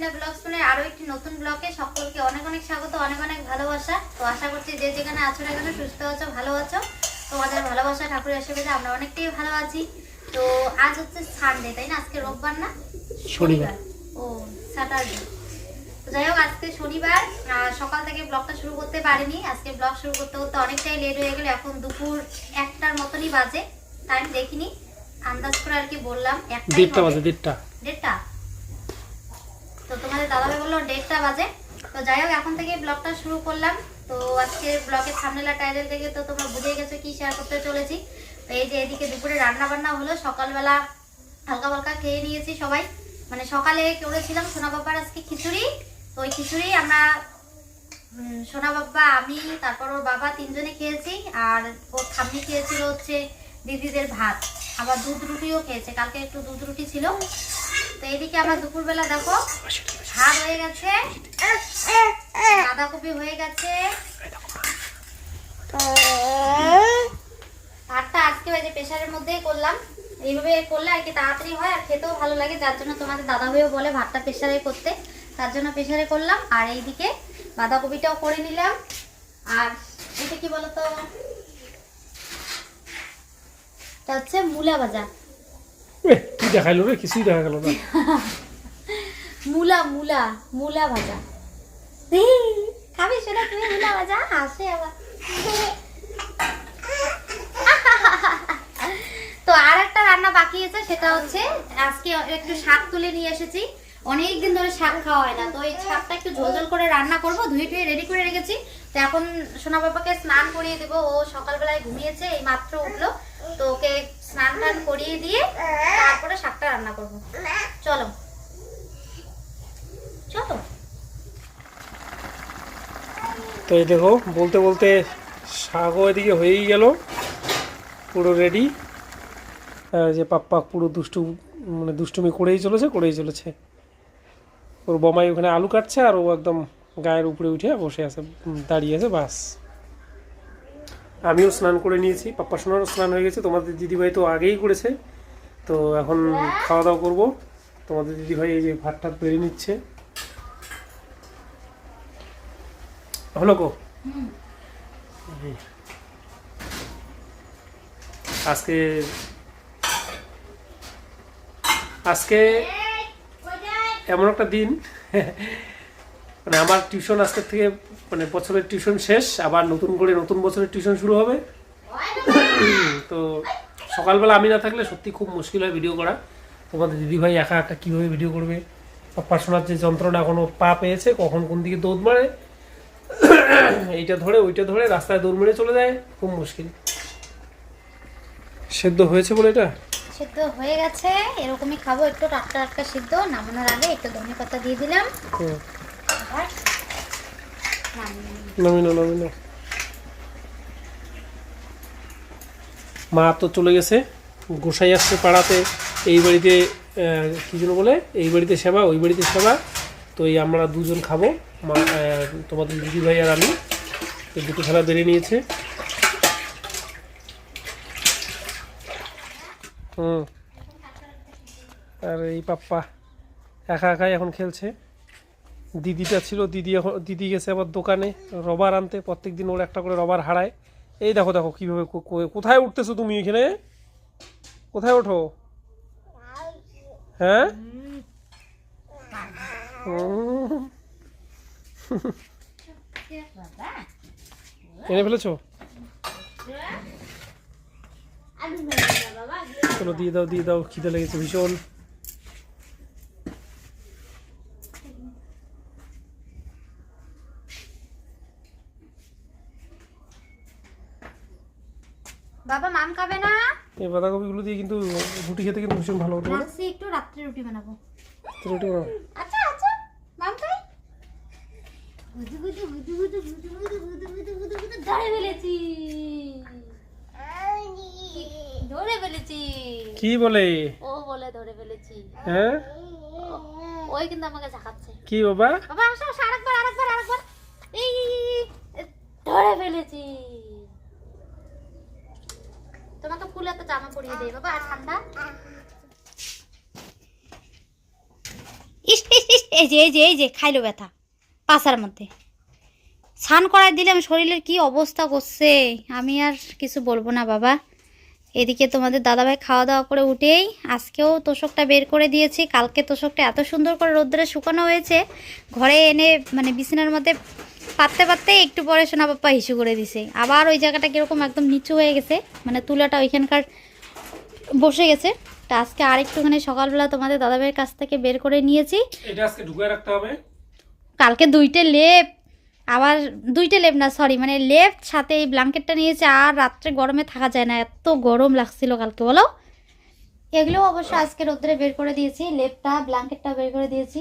নন্দিনা blog শুনে আরও একটি নতুন ব্লগে সকলকে অনেক অনেক স্বাগত অনেক অনেক ভালোবাসা। তো আশা করছি যে যেখানে আছো না কেন সুস্থ আছো ভালো আছো। তোমাদের ভালোবাসা ঠাকুরের আশীর্বাদে আমরা অনেকটাই ভালো আছি। তো আজ হচ্ছে সানডে তাই না? আজকে রোববার না? শনিবার। ও স্যাটারডে তো যাই হোক আজকে শনিবার। সকাল থেকে ব্লগটা শুরু করতে পারিনি। আজকে ব্লগ শুরু করতে করতে অনেকটাই লেট হয়ে গেল। এখন দুপুর একটার মতনই বাজে। টাইম দেখিনি। আন্দাজ করে আর কি বললাম একটাই দেড়টা বাজে দেড়টা। দেড়টা? তো তোমাদের দাদাভাই বলল দেড়টা বাজে। তো যাই হোক, এখন থেকে ব্লগটা শুরু করলাম। তো আজকে ব্লগের থামনেলা টাইটেল থেকে তো তোমরা বুঝে গেছো কি শেয়ার করতে চলেছি। তো এই যে এদিকে দুপুরে রান্না বান্না হলো, সকালবেলা হালকা হালকা খেয়ে নিয়েছি সবাই। মানে সকালে করেছিলাম সোনা বাবার আজকে খিচুড়ি। তো ওই খিচুড়ি আমরা সোনা বাবা, আমি, তারপর ওর বাবা তিনজনে খেয়েছি। আর ওর ঠাম্মি খেয়েছিল হচ্ছে দিদিদের ভাত। আবার দুধ রুটিও খেয়েছে। কালকে একটু দুধ রুটি ছিল। তো এদিকে আমরা দুপুরবেলা দেখো, ভাত হয়ে গেছে। বাঁধাকপি হয়ে গেছে। ভাতটা আজকে যে প্রেশারের মধ্যেই করলাম। এইভাবে করলে আর কি তাড়াতাড়ি হয় আর খেতেও ভালো লাগে। যার জন্য তোমাদের দাদা ভাইও বলে ভাতটা প্রেশারে করতে। তার জন্য প্রেশারে করলাম। আর এইদিকে বাঁধাকপিটাও করে নিলাম। আর এটা কি বলতো? এটা হচ্ছে মূলা ভাজা। কি দেখাইলো রে? কিছুই দেখা গেল না। মূলা মূলা মূলা ভাজা। খাবে সেটা তুমি মূলা ভাজা? হাসে আবার। তো আর একটা রান্না বাকি আছে সেটা হচ্ছে আজকে একটু শাক তুলে নিয়ে এসেছি। অনেক দিন ধরে শাক খাওয়া হয় না। তো এই শাকটা একটু ঝোল ঝোল করে রান্না করব ধুয়ে টুয়ে রেডি করে রেখেছি। তো এখন সোনা বাবাকে স্নান করিয়ে দেবো। ও সকালবেলায় ঘুমিয়েছে এই মাত্র উঠল। তো ওকে স্নান টান করিয়ে দিয়ে তারপরে শাকটা রান্না করব। চলো। চলো। তো এই দেখো, বলতে বলতে শাকও এদিকে হয়েই গেল, পুরো রেডি যে পাপ্পা পুরো দুষ্টু মানে দুষ্টুমি করেই চলেছে করেই চলেছে। ওর বমাই ওখানে আলু কাটছে আর ও একদম গায়ের উপরে উঠে বসে আছে দাঁড়িয়ে আছে, বাস। আমিও স্নান করে নিয়েছি পাপ্পা সোনারও স্নান হয়ে গেছে তোমাদের দিদিভাই তো আগেই করেছে। তো এখন খাওয়া দাওয়া করব তোমাদের দিদিভাই এই যে ভাত টাত বেড়ে নিচ্ছে। হলো গো? আজকে আজকে এমন একটা দিন মানে আমার টিউশন আজকের থেকে মানে বছরের টিউশন শেষ আবার নতুন করে নতুন বছরের টিউশন শুরু হবে। তো সকালবেলা আমি না থাকলে সত্যি খুব মুশকিল হয় ভিডিও করা। তোমাদের দিদিভাই একা একা কীভাবে ভিডিও করবে? পাশোনার যে যন্ত্রণা এখনও পা পেয়েছে কখন কোন দিকে দৌড় মারে? এইটা ধরে ওইটা ধরে রাস্তায় দৌড় মেরে চলে যায় খুব মুশকিল। সেদ্ধ হয়েছে বলে এটা? সিদ্ধ হয়ে গেছে এরকমই খাব একটু টাটকা টাটকা সিদ্ধ নামানোর আগে একটু ধনে পাতা দিয়ে দিলাম। হুম, নামিনো নামিনো মা তো চলে গেছে। গোসাই আসছে পাড়াতে। এই বাড়িতে কি যেন বলে? এই বাড়িতে সেবা, ওই বাড়িতে সেবা। তো এই আমরা দুজন খাব। মা তোমাদের দিদি ভাই আর আমি। তো দুটো খেলা বেরিয়ে নিয়েছে। হুম। আর, এই পাপ্পা। একা একাই এখন খেলছে। দিদিটা ছিল দিদি এখন দিদি গেছে আবার দোকানে রবার আনতে প্রত্যেক দিন ওর একটা করে রবার হারায়। এই দেখো দেখো কীভাবে কোথায় উঠতেছো তুমি এখানে? কোথায় ওঠো? হ্যাঁ? এনে ফেলেছো? চলো দিয়ে দাও দিয়ে দাও খিদে লেগেছে ভীষণ বাবা মাম খাবে না এই বাঁধাকপিগুলো দিয়ে কিন্তু রুটি খেতে কিন্তু ভীষণ ভালো হতো? ভাবছি একটু রাত্রে রুটি বানাবো রুটি বানাও। আচ্ছা আচ্ছা মাম খাই গুদু গুদু গুদু গুদু গুদু গুদু গুদু গুদু গুদু গুদু ধরে ফেলেছি ধরে ফেলেছি কি বলে ও বলে ধরে ফেলেছি হ্যাঁ ওই কিন্তু আমাকে ঝাঁকাচ্ছে কি বাবা বাবা আসো আরেকবার আরেকবার আরেকবার এই, ধরে ফেলেছি তোমাকে ফুলে তো জামা পরিয়ে দেই, বাবা, আর ঠান্ডা? এই যে এই যে এই যে, খাইলো ব্যথা, পাশার মধ্যে। স্নান করাই দিলাম শরীরের কি অবস্থা করছে, আমি আর কিছু বলব না, বাবা। এদিকে তোমাদের দাদাভাই খাওয়া দাওয়া করে উঠেই আজকেও তোষকটা বের করে দিয়েছি, কালকে তোষকটা এত সুন্দর করে রোদ্রে শুকানো হয়েছে, ঘরে এনে মানে বিছানার মধ্যে পাততে পাততে একটু পরে সোনা বাপ্পা হিসু করে দিছে। আবার ওই জায়গাটা কীরকম একদম নিচু হয়ে গেছে মানে তুলাটা ওইখানকার বসে গেছে। তা আজকে আরেকটুখানি সকালবেলা তোমাদের দাদাভাইয়ের কাছ থেকে বের করে নিয়েছি। এটা আজকে ঢুকে রাখতে হবে। কালকে দুইটে লেপ আবার দুইটা লেপ না সরি মানে লেপ সাথে এই ব্ল্যাঙ্কেটটা নিয়েছে আর রাত্রে গরমে থাকা যায় না এত গরম লাগছিল কালকে বলো? এগুলো অবশ্য আজকে রোদ্রে বের করে দিয়েছি লেপটা ব্ল্যাঙ্কেটটা বের করে দিয়েছি।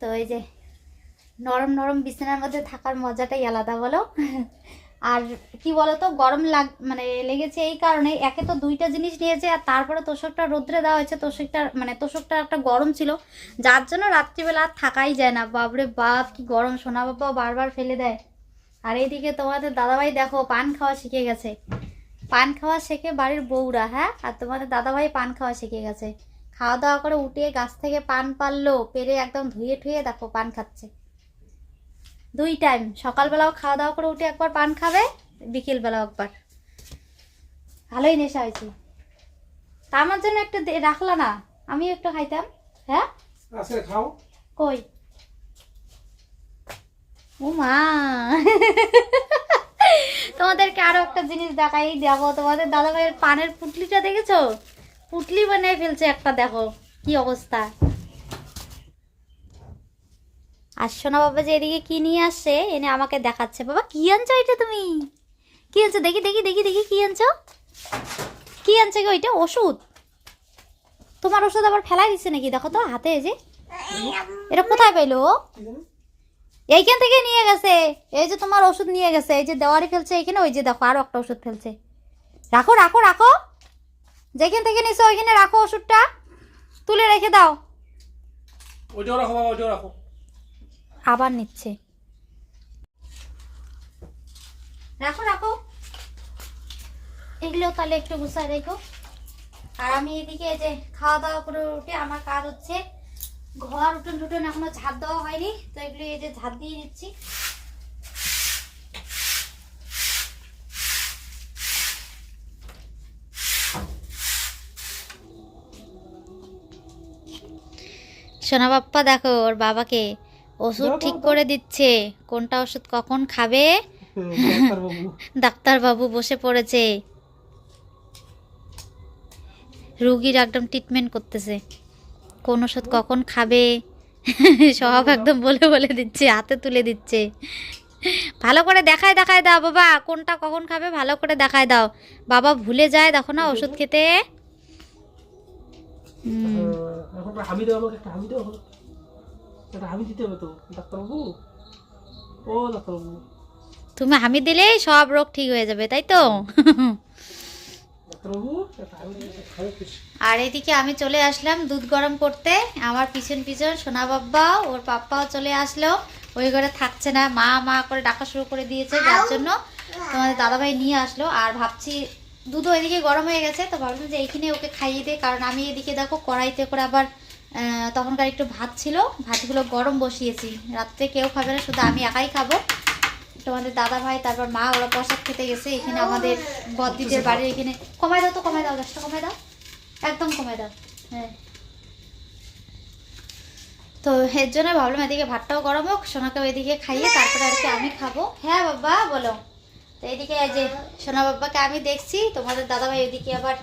তো এই যে নরম নরম বিছানার মধ্যে থাকার মজাটাই আলাদা, বলো? আর কি বলতো, গরম লাগ মানে লেগেছে এই কারণে একে তো দুইটা জিনিস নিয়েছে আর তারপরে তোষকটা রোদ্রে দেওয়া হয়েছে, তোষকটা মানে তোষকটা একটা গরম ছিল, যার জন্য রাত্রিবেলা আর থাকাই যায় না। বাপরে বাপ, কি গরম, সোনা বাবাও বারবার ফেলে দেয়। আর এইদিকে তোমাদের দাদাভাই দেখো, পান খাওয়া শিখে গেছে। পান খাওয়া শেখে বাড়ির বউরা হ্যাঁ? আর তোমাদের দাদাভাই পান খাওয়া শিখে গেছে। খাওয়া দাওয়া করে উঠে গাছ থেকে পান পারল, পেরে একদম ধুয়ে ঠুয়ে দেখো পান খাচ্ছে। দুই টাইম সকালবেলাও খাওয়া দাওয়া করে উঠে একবার পান খাবে বিকেলবেলাও একবার। ভালোই নেশা হয়েছে। তা আমার জন্য একটু রাখলা না আমিও একটু খাইতাম। হ্যাঁ? খাও। কই? ও মা তোমাদেরকে আরও একটা জিনিস দেখাই দেখো তোমাদের দাদা ভাইয়ের পানের পুটলিটা দেখেছ? পুটলি বানিয়ে ফেলছে একটা দেখো কি অবস্থা। আর সোনা বাবা যে এদিকে কি নিয়ে আসছে এনে আমাকে দেখাচ্ছে। বাবা, কি আনছো এটা তুমি? কি আনছো? দেখি দেখি দেখি দেখি, কি আনছো? কি আনছে গো এটা? ওষুধ? তোমার ওষুধ আবার ফেলাই দিচ্ছে নাকি? দেখো তো, হাতে এই যে। এটা কোথায় পাইলো? এইখান থেকে নিয়ে গেছে। এই যে তোমার ওষুধ নিয়ে গেছে। এই যে দেওয়ারি ফেলছে এখানে, ওই যে দেখো, আরও একটা ওষুধ ফেলছে। রাখো রাখো রাখো। যেখান থেকে নিছো, ওইখানে রাখো ওষুধটা। তুলে রেখে দাও। ওইটাও রাখো বাবা, ওইটাও রাখো। আবার নিচ্ছে। রাখো রাখো। এগুলো তাহলে একটু গুছায় রেখো। আর আমি এদিকে এই যে খাওয়া দাওয়া করে উঠে আমার কাজ হচ্ছে ঘর উঠোন টুটন এখনও ঝাঁট দেওয়া হয়নি তো এগুলো এই যে ঝাঁট দিয়ে দিচ্ছি সোনা বাপ্পা দেখো ওর বাবাকে ওষুধ ঠিক করে দিচ্ছে। কোনটা ওষুধ কখন খাবে? ডাক্তারবাবু। ডাক্তার বাবু বসে পড়েছে। রুগীর একদম ট্রিটমেন্ট করতেছে। কোন ওষুধ কখন খাবে? সব একদম বলে বলে দিচ্ছে হাতে তুলে দিচ্ছে। ভালো করে দেখায় দেখায় দাও বাবা। কোনটা কখন খাবে ভালো করে দেখায় দাও। বাবা ভুলে যায় দেখো না ওষুধ খেতে। হুম, হামি দিতে হবে তো ডাক্তারবাবু। ও ডাক্তারবাবু। তুমি হামি দিলেই সব রোগ ঠিক হয়ে যাবে তাই তো। আর এদিকে আমি চলে আসলাম দুধ গরম করতে। আমার পিছন পিছন সোনা বাব্বা ওর পাপ্পাও চলে আসলো। ওই ঘরে থাকছে না মা মা করে ডাকা শুরু করে দিয়েছে যার জন্য তোমাদের দাদাভাই নিয়ে আসলো। আর ভাবছি দুধও এদিকে গরম হয়ে গেছে তো ভাবলাম যে এইখানে ওকে খাইয়ে দে কারণ আমি এদিকে দেখো কড়াইতে করে আবার তখনকার একটু ভাত ছিল। ভাতগুলো গরম বসিয়েছি। রাত্রে কেউ খাবে না শুধু আমি একাই খাব। তোমাদের দাদা ভাই তারপর মা ওরা প্রসাদ খেতে গেছে। এখানে আমাদের বদ্দিদের বাড়ির এখানে কমাই দাও তো কমাই দাও দশটা কমাই দাও। একদম কমাই দাও। হ্যাঁ। তো এর জন্য ভাবলাম এদিকে ভাতটাও গরম হোক সোনাকেও এদিকে খাইয়ে তারপরে আর কি আমি খাব। হ্যাঁ বাবা বলো। তো এদিকে এই যে সোনা বাবাকে আমি দেখছি। তোমাদের দাদাভাই এদিকে আবার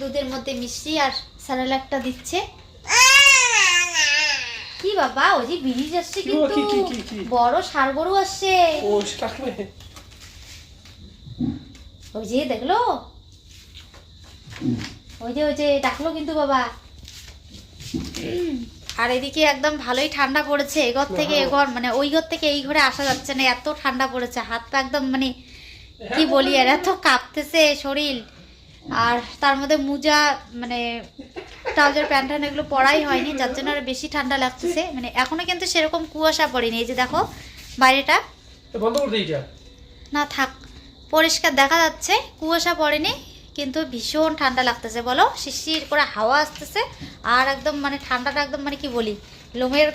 দুধের মধ্যে মিষ্টি আর স্যালাডটা দিচ্ছে। কি বাবা ওই যে ব্রিজ আসছে কিন্তু? বড় গরু আসছে। ও ওই যে দেখল? ওই যে ওই যে ডাকলো কিন্তু বাবা। আর এদিকে একদম ভালোই ঠান্ডা পড়েছে এ ঘর থেকে এ ঘর মানে ওই ঘর থেকে এই ঘরে আসা যাচ্ছে না এত ঠান্ডা পড়েছে হাত পা একদম মানে কি বলি আর এত কাঁপতেছে শরীর। আর তার মধ্যে মোজা মানে ট্রাউজার প্যান্ট ট্যান্ট এগুলো পরাই হয়নি যার জন্য আরও বেশি ঠান্ডা লাগতেছে। মানে এখনও কিন্তু সেরকম কুয়াশা পড়েনি। এই যে দেখো বাইরেটা। না থাক। পরিষ্কার দেখা যাচ্ছে কুয়াশা পড়েনি কিন্তু ভীষণ ঠান্ডা লাগতেছে বলো? শিশির করে হাওয়া আসতেছে আর একদম মানে ঠান্ডাটা একদম মানে কি বলি? লোমের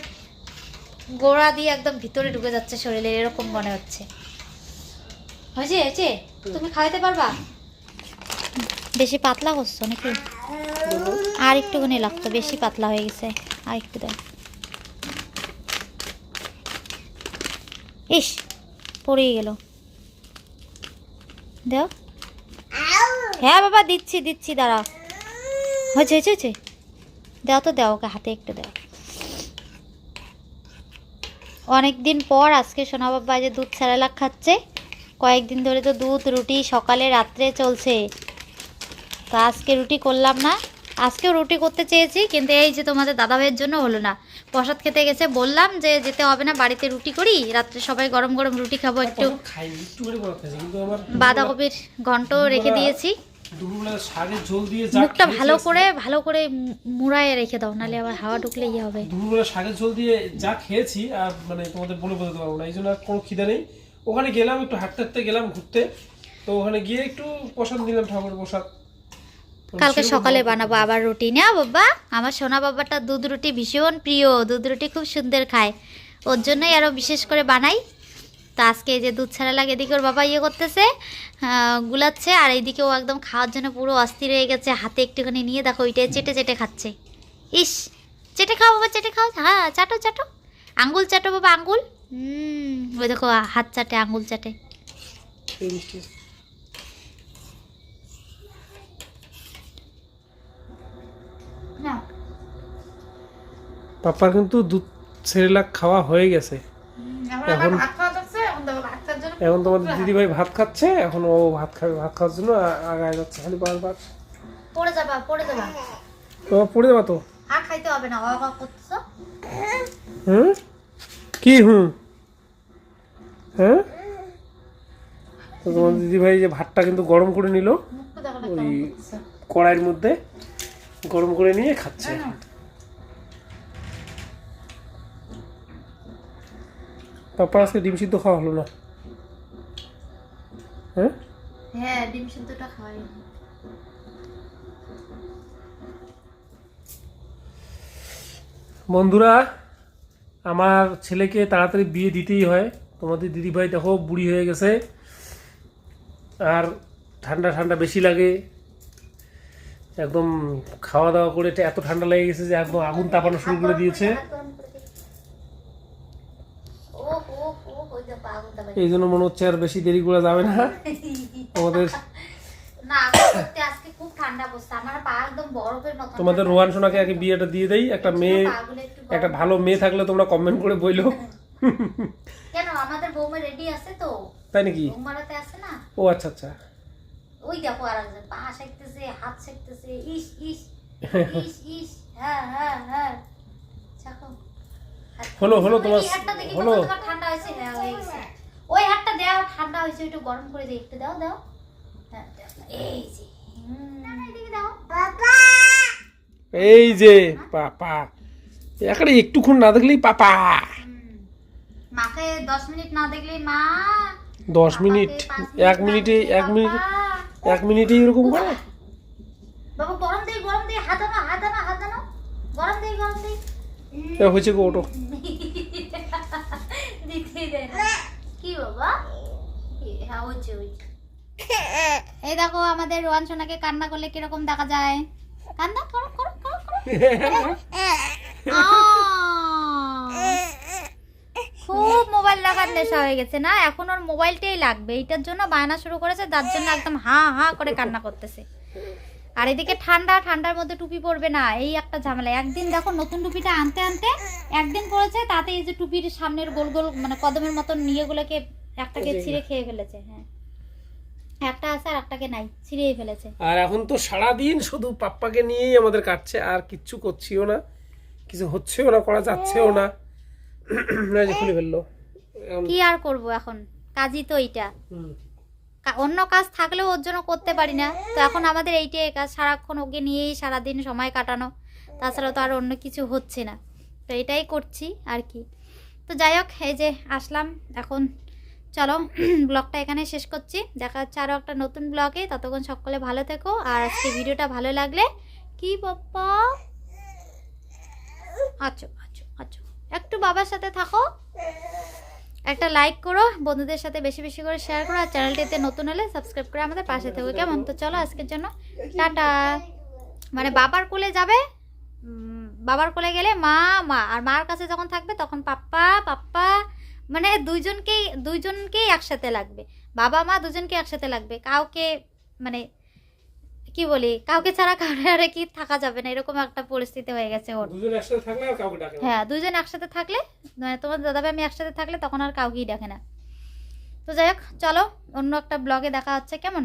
গোড়া দিয়ে একদম ভিতরে ঢুকে যাচ্ছে শরীরে এরকম মনে হচ্ছে। হয়েছে হয়েছে? তুমি খাওয়াতে পারবা? বেশি পাতলা করছ নাকি? আর একটুখানি লাগতো বেশি পাতলা হয়ে গেছে। আর একটু দাও। ইস, পড়েই গেল। দাও। হ্যাঁ বাবা, দিচ্ছি দিচ্ছি, দাঁড়াও। হয়েছে হয়েছে হয়েছে। দাও তো, দাও, ওকে হাতে একটু দাও। অনেক দিন পর আজকে সোনা বাবা যে দুধ স্যালালাক খাচ্ছে, কয়েকদিন ধরে তো দুধ, রুটি সকালে, রাত্রে চলছে। তো আজকে রুটি করলাম না। আজকেও রুটি করতে চেয়েছি কিন্তু এই যে তোমাদের দাদা ভাইয়ের জন্য হলো না। প্রসাদ খেতে গেছে বললাম যে যেতে হবে না বাড়িতে রুটি করি রাত্রে সবাই গরম গরম রুটি খাব একটু। বাঁধাকপির ঘন্ট রেখে দিয়েছি। মুখটা ভালো করে ভালো করে মুড়ায় রেখে দাও আবার হাওয়া ঢুকলে ইয়ে হবে। দুপুরবেলা শাকের ঝোল দিয়ে যা খেয়েছি আর মানে তোমাদের বলে বোঝাতে পারব না এই জন্য আর কোনো খিদে নেই। ওখানে গেলাম একটু হাঁটতে হাঁটতে গেলাম ঘুরতে তো ওখানে গিয়ে একটু প্রসাদ দিলাম ঠাকুর প্রসাদ। কালকে সকালে বানাবো আবার রুটি। না বাবা আমার সোনা বাবাটা দুধ রুটি ভীষণ প্রিয় দুধ রুটি খুব সুন্দর খায়। ওর জন্যই আরও বিশেষ করে বানাই। তো আজকে এই যে দুধ ছাড়া লাগে এদিকে ওর বাবা ইয়ে করতেছে গুলাচ্ছে আর এইদিকে ও একদম খাওয়ার জন্য পুরো অস্থির হয়ে গেছে হাতে একটুখানি নিয়ে দেখো ওইটাই চেটে চেটে খাচ্ছে। ইস চেটে খাও বাবা চেটে খাও হ্যাঁ চাটো চাটো। আঙ্গুল চাটো বাবা আঙ্গুল। হুম ওই দেখো হাত চাটে আঙ্গুল চাটে এই মিষ্টি। না পাপার কিন্তু দুধ সেরেলাক খাওয়া হয়ে গেছে। এখন এখন- তোমাদের দিদি ভাই ভাত খাচ্ছে এখন ও ভাত খাবে ভাত খাওয়ার জন্য আগায় যাচ্ছে। খালি বারবার পড়ে যাবা পড়ে যাবা। তো পড়ে যাবা তো? আর খাইতে হবে না বাবা করতেছ? হুম? কি হুম? হ্যাঁ? তো তোমার দিদি ভাই যে ভাতটা কিন্তু গরম করে নিল ওই কড়াইয়ের মধ্যে গরম করে নিয়ে খাচ্ছে। না। আজকে ডিম সিদ্ধ খাওয়া হলো না? হ্যাঁ? হ্যাঁ ডিম সিদ্ধটা খাওয়াই বন্ধুরা আমার ছেলেকে তাড়াতাড়ি বিয়ে দিতেই হয়। তোমাদের দিদিভাই দেখো বুড়ি হয়ে গেছে। আর ঠান্ডা ঠান্ডা বেশি লাগে। একদম খাওয়া দাওয়া করে এত ঠান্ডা লেগে গেছে যে একদম আগুন তাপানো শুরু করে দিয়েছে ও ও ও ওই দেখো আগুন দাবাই এই জন্য মনে হচ্ছে আর বেশি দেরি করা যাবে না। মতো তোমাদের রোহান সোনাকে আগে বিয়েটা দিয়ে দেই। একটা মেয়ে একটু ভালো মেয়ে থাকলে তোমরা কমেন্ট করে বইলো। কেন? আমাদের বৌমা রেডি আছে তো। তাই নাকি? বৌমারাতে আছে না? ও আচ্ছা আচ্ছা। ওই দেখো আর পা শেখতেছে হাত শেখতেছে ইস ইস ইস ইস হ্যাঁ হ্যাঁ হ্যাঁ। হলো হলো তোমার হলো। ঠান্ডা হয়েছে। হ্যাঁ হয়ে গেছে ওই হাতটা দাও ঠান্ডা হয়েছে একটু গরম করে দিই একটু দাও দাও। হ্যাঁ, এই যে দাও। এই যে পাপা। এখানে একটুক্ষণ না দেখলেই পাপা। মাকে দশ মিনিট না দেখলেই মা। দশ মিনিট পাপাকে এক মিনিটে এক মিনিট। এক মিনিটে এরকম করে? বাবা গরম দেই গরম দেই হাত আনো হাত আনো হাত গরম দেই গরম দেই এ হয়েছে গো ওটো দিতে দে না। কি বাবা হ্যাঁ হচ্ছে হচ্ছে এই দেখো আমাদের রোয়ান সোনাকে কান্না করলে কীরকম দেখা যায়? কান্না করো করো করো করো! খুব মোবাইল লাগার নেশা হয়ে গেছে না? এখন ওর মোবাইলটাই লাগবে। এইটার জন্য বায়না শুরু করেছে যার জন্য একদম হা হা করে কান্না করতেছে। আর এদিকে ঠান্ডা ঠান্ডার মধ্যে টুপি পরবে না। এই একটা ঝামেলা। একদিন দেখো নতুন টুপিটা আনতে আনতে একদিন পরেছে তাতে এই যে টুপির সামনের গোল গোল মানে কদমের মতন নিয়েগুলোকে একটাকে। ছিঁড়ে খেয়ে ফেলেছে হ্যাঁ। একটা আছে আর একটাকে নাই ছিঁড়েই ফেলেছে। আর এখন তো সারাদিন শুধু পাপ্পাকে নিয়েই আমাদের কাটছে আর কিচ্ছু করছিও না কিছু হচ্ছেও না করা যাচ্ছেও না। খুলে ফেলল। কি আর করব এখন? কাজই তো এইটা। হুম। অন্য কাজ থাকলেও ওর জন্য করতে পারি না। তো এখন আমাদের এইটাই কাজ, সারাক্ষণ ওকে নিয়েই সারাদিন সময় কাটানো। তাছাড়া তো আর অন্য কিছু হচ্ছে না। তো এটাই করছি আর কি। তো যাই হোক, এই যে আসলাম। এখন চলো, ব্লগটা এখানে শেষ করছি। দেখা হচ্ছে আরও একটা নতুন ব্লগে। ততক্ষণ সকলে ভালো থেকো। আর আজকে ভিডিওটা ভালো লাগলে কি বাপ্পা? আচ্ছা আচ্ছা আচ্ছা। একটু বাবার সাথে থাকো। একটা লাইক করো, বন্ধুদের সাথে বেশি বেশি করে শেয়ার করো, আর চ্যানেলটিতে নতুন হলে সাবস্ক্রাইব করে আমাদের পাশে থেকো, কেমন? তো চলো আজকের জন্য, টাটা। মানে বাবার কোলে যাবে বাবার কোলে গেলে মা মা, আর মার কাছে যখন থাকবে তখন পাপ্পা পাপ্পা মানে দুইজনকেই দুইজনকেই একসাথে লাগবে। বাবা, মা দুজনকে একসাথে লাগবে। কাউকে মানে কি বলি? কাউকে ছাড়া কাউকে আর কি থাকা যাবে না এরকম একটা পরিস্থিতি হয়ে গেছে ওর। দুজন একসাথে থাকলে আর কাউকে ডাকে হ্যাঁ দুজন একসাথে থাকলে মানে তোমার দাদাভাই আমি একসাথে থাকলে তখন আর কাউকেই ডাকে না। তো যাই হোক চলো অন্য একটা ব্লগে দেখা হচ্ছে কেমন?